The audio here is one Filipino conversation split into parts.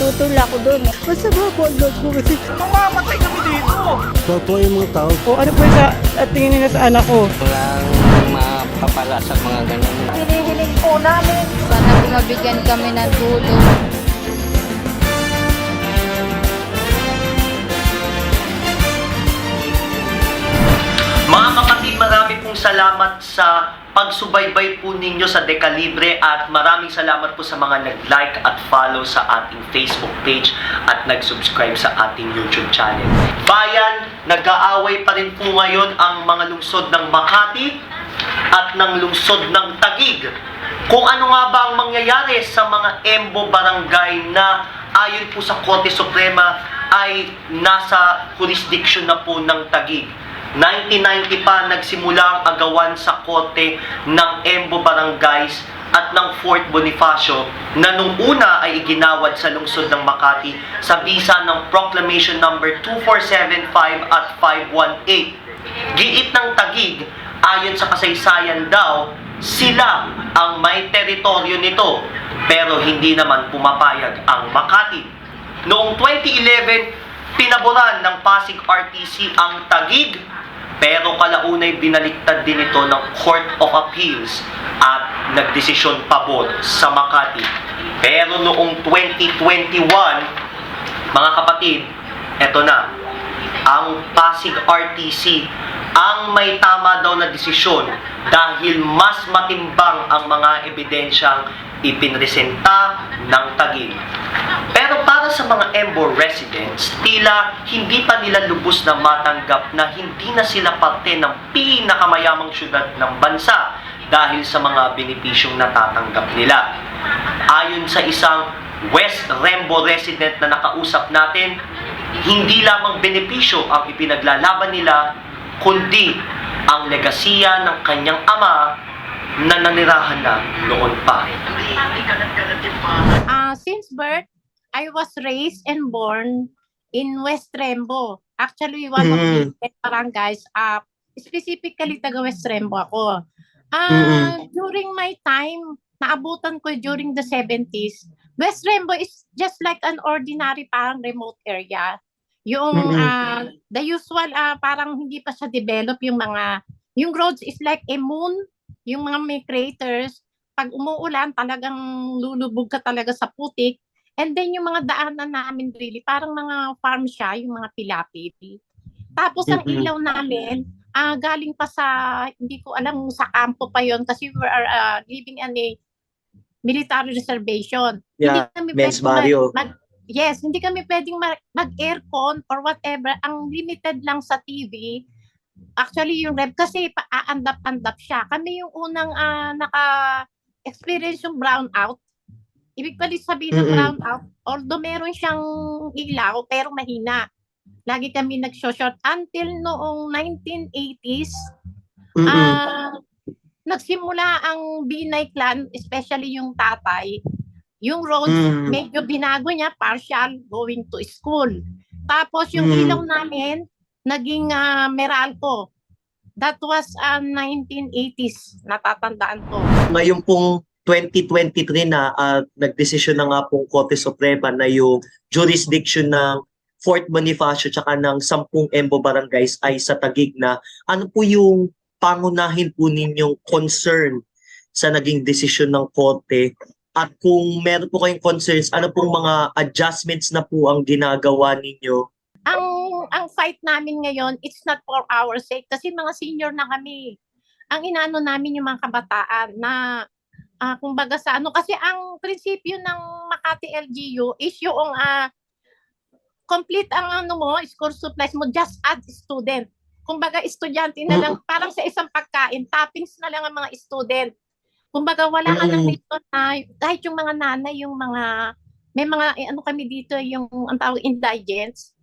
Tutulak ako doon. Masama po ang kasi. Mamamatay kami dito! Totoo yung mga tao. O ano po sa at tingin nila sa anak ko? Walang mapapala sa mga ganun. Hinihiling po namin. Sana po mabigyan kami ng tulong. Mga kapatid, marami pong salamat sa pagsubaybay po ninyo sa Decalibre at maraming salamat po sa mga nag-like at follow sa ating Facebook page at nag-subscribe sa ating YouTube channel. Bayan, nag-aaway pa rin po ngayon ang mga lungsod ng Makati at ng lungsod ng Tagig. Kung ano nga ba ang mangyayari sa mga Embo Barangay na ayon po sa Korte Suprema ay nasa jurisdiction na po ng Tagig. 1990 pa nagsimula ang agawan sa kote ng Embo Barangays at ng Fort Bonifacio na nung una ay iginawad sa lungsod ng Makati sa bisa ng Proclamation number 2475 at 518. Giit ng Tagig, ayon sa kasaysayan daw, sila ang may teritoryo nito pero hindi naman pumapayag ang Makati. Noong 2011, pinaboran ng Pasig RTC ang Tagig pero kalaunay binaliktad din ito ng Court of Appeals at nagdesisyon pabor sa Makati. Pero noong 2021, mga kapatid, eto na, ang Pasig RTC ang may tama daw na desisyon dahil mas matimbang ang mga ebidensyang ipinresenta ng Tagig. Pero para sa mga Embo residents, tila hindi pa nila lubos na matanggap na hindi na sila parte ng pinakamayamang syudad ng bansa dahil sa mga benepisyong natatanggap nila. Ayon sa isang West Rembo resident na nakausap natin, hindi lamang benepisyo ang ipinaglalaban nila, kundi ang legasiya ng kanyang ama na nanirahan na noon pa. Uh, since birth, I was raised and born in West Rembo. Actually, one of Mhm. the barangays, uh, specifically taga West Rembo ako. Uh, During my time, naabutan ko during the 70s, West Rembo is just like an ordinary parang remote area. Yung Mhm. uh, the usual uh, parang hindi pa siya develop yung mga yung roads is like a moon, yung mga may craters. Pag umuulan, talagang lulubog ka talaga sa putik. And then yung mga daanan namin really, parang mga farm siya, yung mga pilapit. Tapos ang Mhm. ilaw namin, ah galing pa sa, hindi ko alam sa kampo pa yon kasi we are ah, living in a military reservation. Yeah, kami men's pwedeng mag- barrio. mag- yes, hindi kami pwedeng ma- mag-aircon or whatever. Ang limited lang sa TV, actually yung rep, kasi pa-aandap-andap siya. Kami yung unang ah, naka-experience yung brownout. Ibig pala sabihin ng brownout, although meron siyang ilaw, pero mahina. Lagi kami nag-short until noong 1980s, Mm-mm. Ah, nagsimula ang Binay clan, especially yung tatay, yung roads, Mm. medyo binago niya, partial going to school. Tapos yung Mm. ilaw namin, naging ah, Meralco. That was ah, 1980s, natatandaan ko. Ngayon pong 2023 na uh, nagdesisyon na nga pong Korte Suprema na yung jurisdiction ng Fort Bonifacio tsaka ng 10 Embo Barangays ay sa Tagig na ano po yung pangunahin po ninyong concern sa naging desisyon ng Korte at kung meron po kayong concerns, ano pong mga adjustments na po ang ginagawa ninyo? Ang ang fight namin ngayon, it's not for our sake kasi mga senior na kami. Ang inaano namin yung mga kabataan na ah kumbaga sa ano kasi ang prinsipyo ng Makati LGU is yung ah, complete ang ano mo, school supplies mo, just add student. Kumbaga estudyante na lang, parang sa isang pagkain, toppings na lang ang mga student. Kumbaga wala ka nang Mm. dito na, kahit yung mga nanay, yung mga, may mga, eh, ano kami dito, yung, ang tawag, indigents,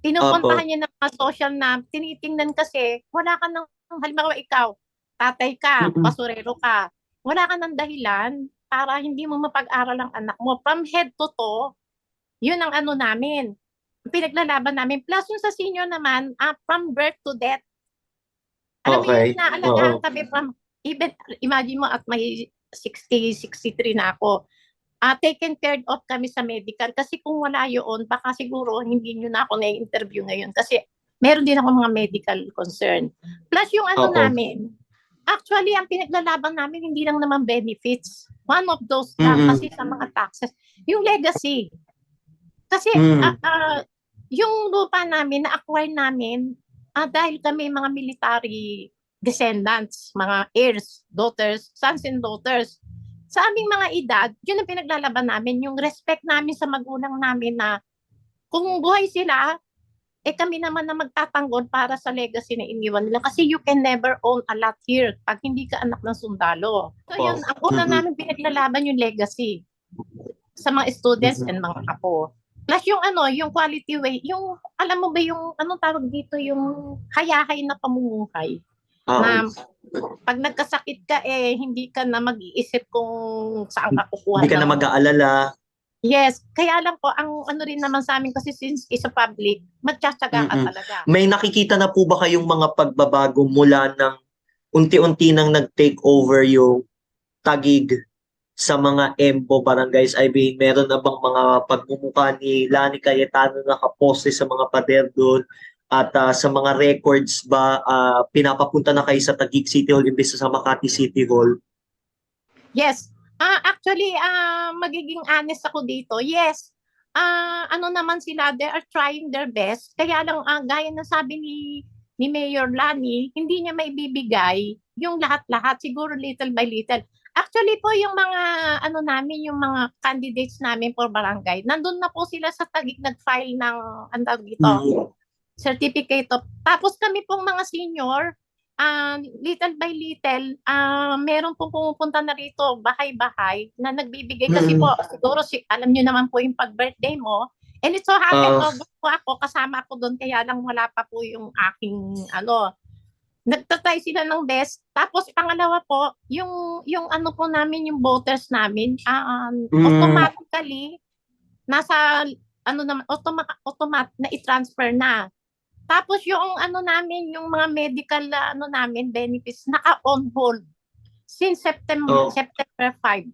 pinupuntahan niya ng mga social na, tinitingnan kasi, wala ka nang, halimbawa ikaw, tatay ka, Mm-mm. basurero ka, wala ka ng dahilan para hindi mo mapag-aral ang anak mo. From head to toe, yun ang ano namin. Pinaglalaban namin. Plus yung sa senior naman, ah, from birth to death. Alam mo Okay. yun, naalagaan Oo. kami from, even, imagine mo at may 60, 63 na ako. Ah taken care of kami sa medical. Kasi kung wala yun, baka siguro hindi nyo na ako na-interview ngayon. Kasi meron din ako mga medical concern. Plus yung ano Oo. namin, actually ang pinaglalaban namin hindi lang naman benefits. One of those lang Mm-mm. kasi sa mga taxes. Yung legacy. Kasi Mm. ah, ah, yung lupa namin, na-acquire namin ah, dahil kami mga military descendants, mga heirs, daughters, sons and daughters. Sa aming mga edad, yun ang pinaglalaban namin, yung respect namin sa magulang namin na kung buhay sila, eh kami naman na magtatanggol para sa legacy na iniwan nila. Kasi you can never own a lot here pag hindi ka anak ng sundalo. So Oh. yun, ang una Mhm. namin pinaglalaban yung legacy sa mga students Mhm. and mga kapo. Plus yung ano, yung quality way, yung alam mo ba yung anong tawag dito, yung hayahay na pamumuhay Oo. na pag nagkasakit ka eh hindi ka na mag-iisip kung saan ka kukuha. Hindi ka na mag-aalala. Yes, kaya lang po ang ano rin naman sa amin kasi since is a public, magtsatsaga ka talaga. May nakikita na po ba kayong mga pagbabago mula ng unti-unti nang nag-take over yung tagig sa mga EMBO barangays? I mean, meron na bang mga pagmumukha ni Lani Cayetano nakaposte sa mga pader doon? At ah, sa mga records ba, ah, pinapapunta na kayo sa Taguig City Hall imbes na sa Makati City Hall? Yes. Ah actually ah magiging honest ako dito. Yes. Ah ano naman sila they are trying their best. Kaya lang ah, gaya ng sabi ni ni Mayor Lani, hindi niya maibibigay yung lahat-lahat siguro little by little. Actually po yung mga ano namin yung mga candidates namin for barangay. Nandun na po sila sa Taguig nag-file ng ang tawag dito Mm. Certificate of tapos kami pong mga senior ah, little by little ah meron pong pumupunta na rito bahay-bahay na nagbibigay kasi Mm. po siguro si alam niyo naman po yung pag-birthday mo and it so happened Ah. August po ako kasama ako doon kaya lang wala pa po yung aking ano nagtatry sila ng best tapos pangalawa po yung yung ano po namin yung voters namin ah, um, Mm. automatically nasa ano naman automa- automat na i-transfer na tapos yung ano namin, yung mga medical na ano namin benefits naka-on hold since September Oh. September 5.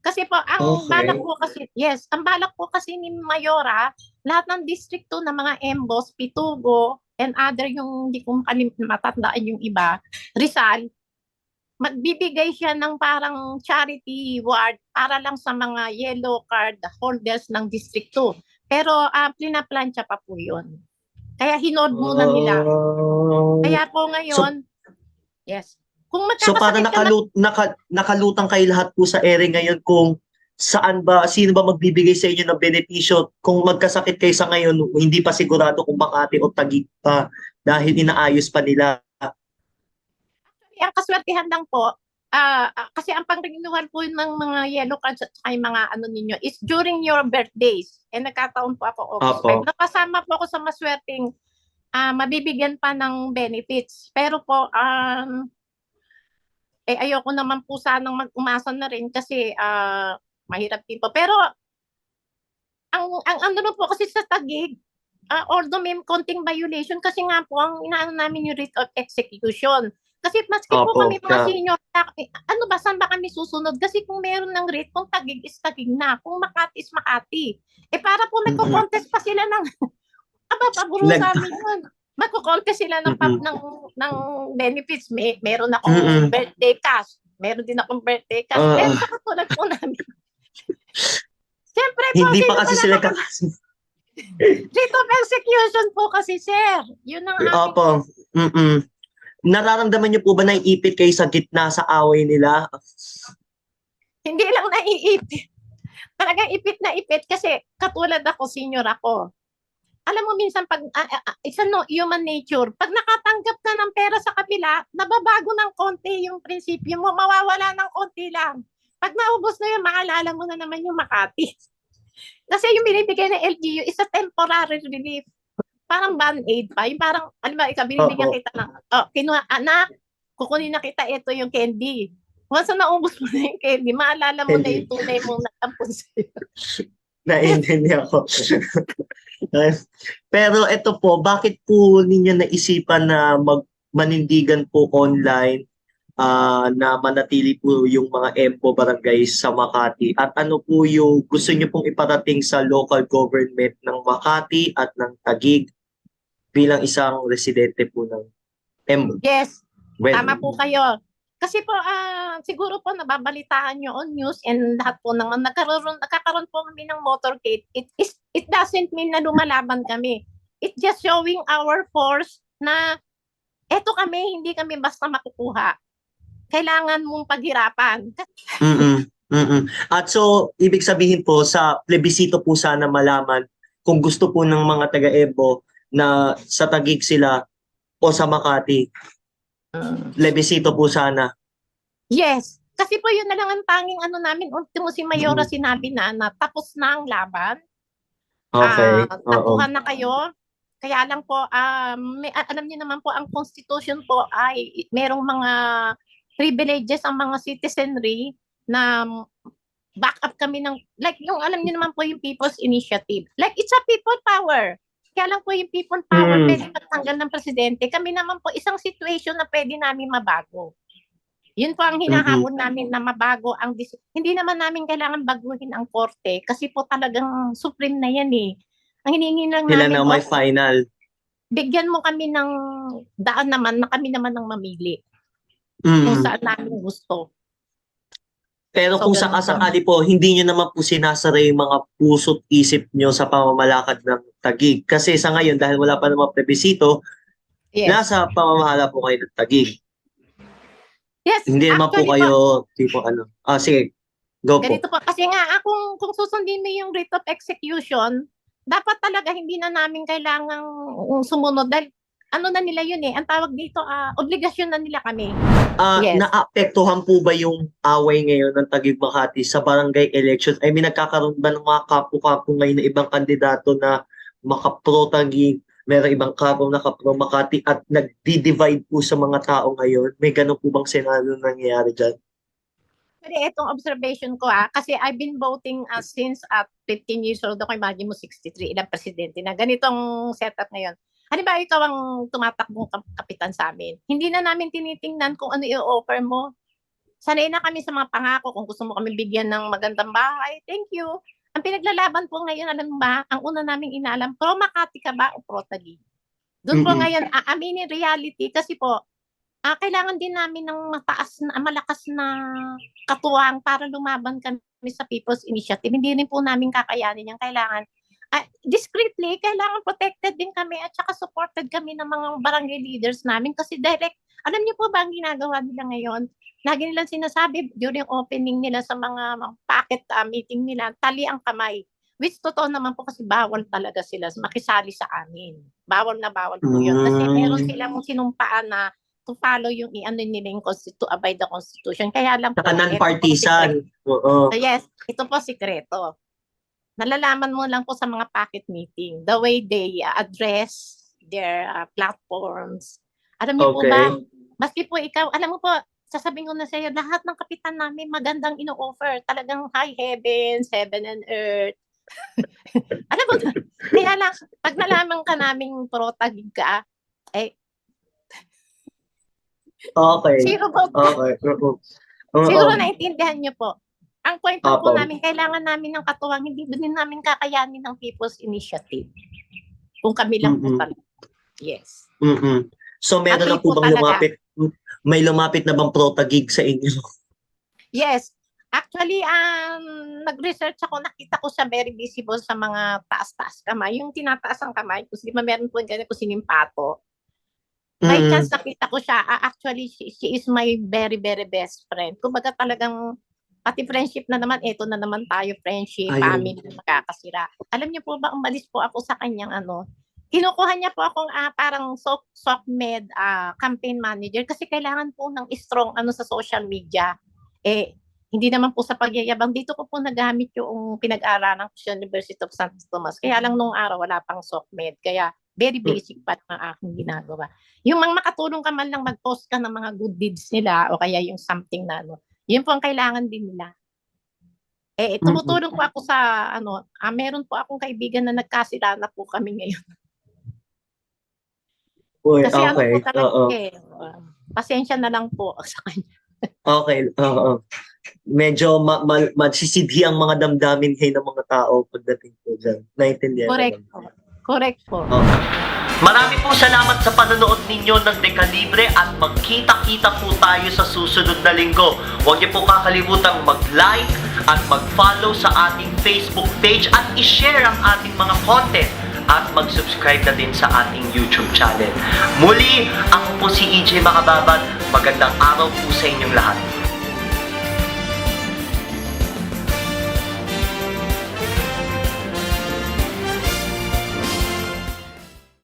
Kasi po ang Okay. balak po kasi yes, ang balak po kasi ni Mayora, lahat ng distrito ng mga EMBOS, Pitugo, and other yung hindi ko matandaan yung iba, Rizal, magbibigay siya ng parang charity ward para lang sa mga yellow card holders ng District 2. Pero uh, plinaplansya pa po yun. Kaya hinod muna nila. Oh. Kaya po ngayon, yes. Kung So para ka na, nakalut, naka, nakalutang kayo lahat po sa ere ngayon kung saan ba, sino ba magbibigay sa inyo ng benepisyo kung magkasakit kayo sa ngayon, hindi pa sigurado kung Makati o Taguig pa dahil inaayos pa nila. ang kaswertihan lang po, ah, kasi ang pang-renewal po ng mga yellow cards at saka mga ano ninyo is during your birthdays. Eh nagkataon po ako August Apo. 5. Nakasama po ako sa maswerteng ah mabibigyan pa ng benefits. Pero po, um, eh ayoko naman po sanang mag-umasa na rin kasi ah mahirap din po. Pero ang ang ano po kasi sa Tagig, ah although may konting violation kasi nga po ang inaano namin yung rate of execution. Kasi maski po Opo, kami mga ka- senior, eh, ano ba, saan ba kami susunod? Kasi kung meron ng rate, kung Tagig is Tagig na, kung Makati is Makati. Eh para po nagko-contest pa sila ng, aba, paburo Nag- sa amin yun. Magko-contest sila ng, pap- ng, ng benefits. May, meron akong Mhm. birthday cash. Meron din akong birthday cash. Oo. Pero sa katulad po namin. Siyempre po, Hindi pa kasi sila kasi. Rate of execution po kasi, sir. Yun ang aking Opo. Mm-mm. Nararamdaman niyo po ba na iipit kayo sa gitna sa away nila? hindi lang naiipit. Talagang ipit na ipit kasi katulad ako, senior ako. Alam mo minsan pag ah, ah, isa no human nature, pag nakatanggap ka ng pera sa kabila, nababago ng konti yung prinsipyo mo, mawawala ng konti lang. Pag naubos na yun, maalala mo na naman yung Makati. Kasi yung binibigay ng LGU is a temporary relief. Parang band-aid pa. Yung parang, alam mo, ikaw, binibigyan Opo. kita ng, oh, kinuha, anak, kukunin na kita, ito yung candy. Once na naubos mo na yung candy, maalala mo na Candy. yung tunay mong natampon sa'yo. Naiintindihan ko. Pero ito po, bakit po ninyo naisipan na mag manindigan po online ah, na manatili po yung mga EMPO barangays sa Makati? At ano po yung gusto niyo pong iparating sa local government ng Makati at ng Taguig bilang isang residente po ng EMPO? Yes, Well, Tama po kayo. Kasi po, ah, siguro po nababalitaan nyo on news and lahat po naman nagkaroon, nagkakaroon po kami ng motorcade. It, is, it doesn't mean na lumalaban kami. It's just showing our force na eto kami, hindi kami basta makukuha. Kailangan mong paghirapan. Mm-mm. Mm-mm. At so, ibig sabihin po, sa plebisito po sana malaman kung gusto po ng mga taga-EBO na sa Taguig sila o sa Makati, plebisito po sana. Yes. Kasi po yun na lang ang tanging ano namin. Ultimo si Mayora sinabi na na tapos na ang laban. Okay. Ah, Oo. nakuha na kayo. Kaya lang po, um, may, alam niyo naman po, ang constitution po ay merong mga privileges ang mga citizenry na back up kami ng, like yung alam niyo naman po yung People's Initiative. Like it's a people power. Kaya lang po yung people power Mm. pwede magtanggal ng presidente. Kami naman po isang situation na pwede namin mabago. Yun po ang hinahamon namin na mabago ang dis- hindi naman namin kailangan baguhin ang korte kasi po talagang supreme na yan eh. Ang hinihingi lang Sila namin na po, may final. bigyan mo kami ng daan naman na kami naman ang mamili kung Mm. saan namin gusto. Pero So, kung ganun po. sakasakali po, hindi nyo naman po sinasara yung mga puso't isip nyo sa pamamalakad ng Taguig. Kasi sa ngayon, dahil wala pa namang plebisito, Yes. nasa pamamahala po kayo ng Taguig. yes. Hindi naman po kayo, tipo ano. Ah, sige. Go po. Ganito po. Kasi nga, ah, kung, kung susundin mo yung rate of execution, dapat talaga hindi na namin kailangang um, sumunod dahil ano na nila yun eh. Ang tawag dito, ah, obligasyon na nila kami. Ah, Yes. naapektuhan po ba yung away ngayon ng Taguig Makati sa barangay elections? I mean, nagkakaroon ba ng mga kapo-kapo ngayon na ibang kandidato na makapro Taguig, meron ibang kapo na kapro Makati at nagdi-divide po sa mga tao ngayon? May ganun po bang senaryo na nangyayari dyan? Pero itong observation ko ah, kasi I've been voting uh, since at 15 years old ako, imagine mo 63, ilang presidente na ganitong setup ngayon. Halimbawa, ikaw ang tumatakbong kap- kapitan sa amin. Hindi na namin tinitingnan kung ano i-offer mo. Sanay na kami sa mga pangako. Kung gusto mo kami bigyan ng magandang bahay, thank you. Ang pinaglalaban po ngayon, alam ba, ang una naming inaalam, pro Makati ka ba o pro Taguig? Doon po Mhm. ngayon, aaminin reality kasi po, ah, kailangan din namin ng mataas na, malakas na katuwang para lumaban kami sa People's Initiative. Hindi rin po namin kakayanin yung kailangan. Ah, discreetly, kailangan protected din kami at saka supported kami ng mga barangay leaders namin kasi direct, alam niyo po ba ang ginagawa nila ngayon? Lagi nilang sinasabi during opening nila sa mga, mga packet ah, meeting nila, tali ang kamay. Which totoo naman po kasi bawal talaga sila makisali sa amin. Bawal na bawal po yun. Kasi meron silang sinumpaan na to follow yung i-ano nila yung constitu abide the constitution. Kaya lang Saka po non-partisan. Oo. So yes, ito po sikreto. Nalalaman mo lang po sa mga packet meeting, the way they uh, address their uh, platforms. Alam niyo po Okay. ba, maski po ikaw, alam mo po, sasabihin ko na sa iyo, lahat ng kapitan namin magandang ino-offer. Talagang high heavens, heaven and earth. alam mo, kaya lang, pag nalaman ka naming protagig ka, eh, Okay. vote ka. Okay. Oo. Oo. Siguro naintindihan niyo po. Ang point po Opo. namin, kailangan namin ng katuwang, hindi din namin kakayanin ng People's Initiative. Kung kami lang po Mm-mm. talaga. Yes. Mm-mm. So meron na po po bang talaga. lumapit? May lumapit na bang protagig sa inyo? Yes. Actually, um, nag-research ako, nakita ko siya very visible sa mga taas-taas kamay. Yung tinataas ang kamay, kasi di ba meron po ganyan kung sinimpato. By Mm-mm. chance nakita ko siya, ah, actually, she, she is my very, very best friend. Kumbaga talagang, pati friendship na naman, eto na naman tayo, friendship, Ayun. family na magkakasira. Alam niyo po ba, umalis po ako sa kanyang ano, kinukuha niya po akong ah, parang soft, soft med ah, campaign manager kasi kailangan po ng strong ano sa social media. Eh, hindi naman po sa pagyayabang. Dito ko po nagamit yung pinag-aralan ko sa University of Santo Tomas. Kaya lang nung araw, wala pang soft med. Kaya very basic pa ang aking ginagawa. Yung mga makatulong ka man lang mag-post ka ng mga good deeds nila o kaya yung something na ano, yun po ang kailangan din nila. Eh, tumutulong po ako sa ano, ah, meron po akong kaibigan na nagkasila na po kami ngayon. Uy, Kasi ano okay. po talaga Oo. eh. uh, Pasensya na lang po sa kanya. Okay. Oo. Medyo ma- ma- masisidhi ang mga damdamin ngayon ng mga tao pagdating po dyan. Naintindihan Correct naman. Correct po. Marami pong salamat sa panonood ninyo ng Dekalibre at magkita-kita po tayo sa susunod na linggo. Huwag niyo po kakalimutang mag-like at mag-follow sa ating Facebook page at i-share ang ating mga content at mag-subscribe na din sa ating YouTube channel. Muli, ako po si EJ Makababad. Magandang araw po sa inyong lahat.